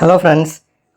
Hello friends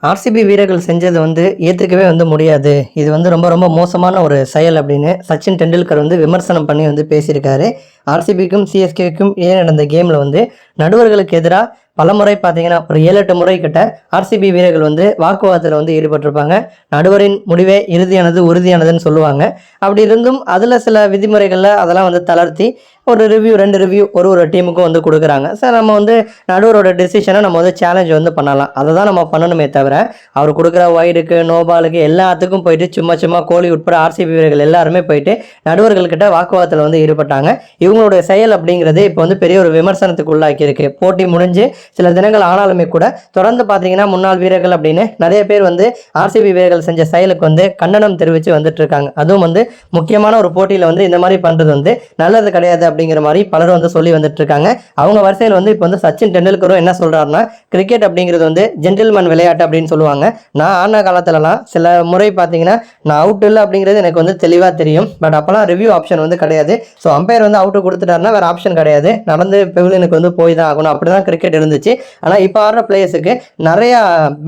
RCB வீரர்கள் செஞ்சது வந்து ஏற்றுக்கவே வந்து முடியாது. இது வந்து ரொம்ப ரொம்ப மோசமான ஒரு செயல் அப்படின்னு சச்சின் டெண்டுல்கர் வந்து விமர்சனம் பண்ணி வந்து பேசியிருக்காரு. ஆர்சிபிக்கும் சிஎஸ்கேக்கும் ஏன் நடந்த கேமில் வந்து நடுவர்களுக்கு எதிராக பல முறை பார்த்தீங்கன்னா ஒரு ஏழு எட்டு முறை கிட்ட ஆர்சிபி வீரர்கள் வந்து வாக்குவாதத்தில் வந்து ஈடுபட்டிருப்பாங்க. நடுவரின் முடிவே இறுதியானது உறுதியானதுன்னு சொல்லுவாங்க. அப்படி இருந்தும் அதில் சில விதிமுறைகளில் அதெல்லாம் வந்து தளர்த்தி ஒரு ரிவ்யூ ரெண்டு ரிவ்யூ ஒரு ஒரு டீமுக்கும் வந்து கொடுக்குறாங்க. சார் நம்ம வந்து நடுவரோட டெசிஷனை நம்ம வந்து சேலஞ்ச் வந்து பண்ணலாம். அதை தான் நம்ம பண்ணணுமே தவிர அவர் கொடுக்குற ஒய்டுக்கு நோபாலுக்கு எல்லாத்துக்கும் போயிட்டு சும்மா சும்மா கோலி உட்பட ஆர்சிபி வீரர்கள் எல்லாருமே போயிட்டு நடுவர்கள்கிட்ட வாக்குவாதத்தில் வந்து ஈடுபட்டாங்க. இவங்களுடைய செயல் அப்படிங்கிறது இப்போ வந்து பெரிய ஒரு விமர்சனத்துக்கு உள்ளாக்கியிருக்கு. போட்டி முடிஞ்சு சில தினங்கள் ஆனாலுமே கூட தொடர்ந்து பார்த்தீங்கன்னா முன்னாள் வீரர்கள் அப்படின்னு நிறைய பேர் வந்து ஆர்சிபி வீரர்கள் செஞ்ச செயலுக்கு வந்து கண்டனம் தெரிவித்து வந்துட்டு இருக்காங்க அதுவும் வந்து முக்கியமான ஒரு போட்டியில் வந்து இந்த மாதிரி பண்ணுறது வந்து நல்லது கிடையாது அப்படிங்கிற மாதிரி பலரும் வந்து சொல்லி வந்துட்டு இருக்காங்க அவங்க வரிசையில் வந்து இப்போ வந்து சச்சின் டெண்டுல்கரும் என்ன சொல்றாருன்னா கிரிக்கெட் அப்படிங்கிறது வந்து ஜென்டில்மேன் விளையாட்டு அப்படின்னு சொல்லுவாங்க. நான் ஆன காலத்துலலாம் சில முறை பார்த்தீங்கன்னா நான் அவுட் இல்லை அப்படிங்கிறது எனக்கு வந்து தெளிவாக தெரியும். பட் அப்போலாம் ரிவ்யூ ஆப்ஷன் வந்து கிடையாது. ஸோ அம்பையர் வந்து அவுட்டு கொடுத்துட்டாருன்னா வேறு ஆப்ஷன் கிடையாது. நடந்து பெவிலியனுக்கு வந்து போய் தான் ஆகணும். அப்படி தான் கிரிக்கெட் இருந்துச்சு. ஆனால் இப்போ ஆடுற பிளேயர்ஸுக்கு நிறையா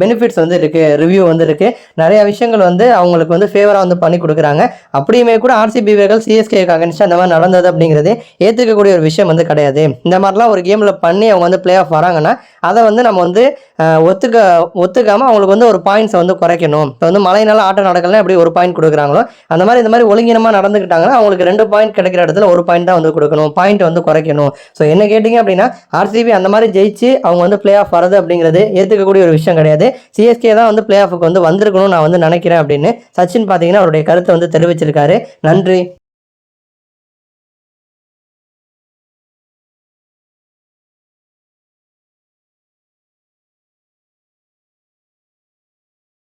பெனிஃபிட்ஸ் வந்து இருக்குது ரிவ்யூ வந்து இருக்குது நிறைய விஷயங்கள் வந்து அவங்களுக்கு வந்து ஃபேவராக வந்து பண்ணி கொடுக்குறாங்க. அப்படியுமே கூட ஆர்சிபி வீரர்கள் சிஎஸ்கேக்கு அகேன்ஸ்ட் அந்த மாதிரி நடந்தது அப்படிங்கிறது ஏற்றுக்கக்கூடிய ஒரு விஷயம் வந்து கிடையாது. இந்த மாதிரிலாம் ஒரு கேமில் பண்ணி அவங்க வந்து பிளே ஆஃப் வராங்கன்னா அதை வந்து நம்ம வந்து ஒத்துக்க ஒத்துக்காமல் அவங்களுக்கு வந்து ஒரு பாயிண்ட்ஸை வந்து குறைக்கணும். இப்போ வந்து மழையினால ஆட்டம் நடக்கலாம் எப்படி ஒரு பாயிண்ட் கொடுக்குறாங்களோ அந்த மாதிரி இந்த மாதிரி ஒழுங்கினமாக நடந்துக்கிட்டாங்கன்னா அவங்களுக்கு ரெண்டு பாயிண்ட் கிடைக்கிற இடத்துல ஒரு பாயிண்ட் தான் வந்து கொடுக்கணும் பாயிண்ட் வந்து குறைக்கணும். ஸோ என்ன கேட்டிங்க அப்படின்னா ஆர்சிபி அந்த மாதிரி ஜெயிச்சு அவங்க வந்து பிளே ஆஃப் வரது அப்படிங்கிறது ஏற்றுக்கக்கூடிய ஒரு விஷயம் கிடையாது. சிஎஸ்கே தான் வந்து பிளே ஆஃபுக்கு வந்து வந்திருக்கணும்னு நான் வந்து நினைக்கிறேன் அப்படின்னு சச்சின் பார்த்தீங்கன்னா அவருடைய கருத்தை வந்து தெரிவிச்சிருக்காரு. நன்றி.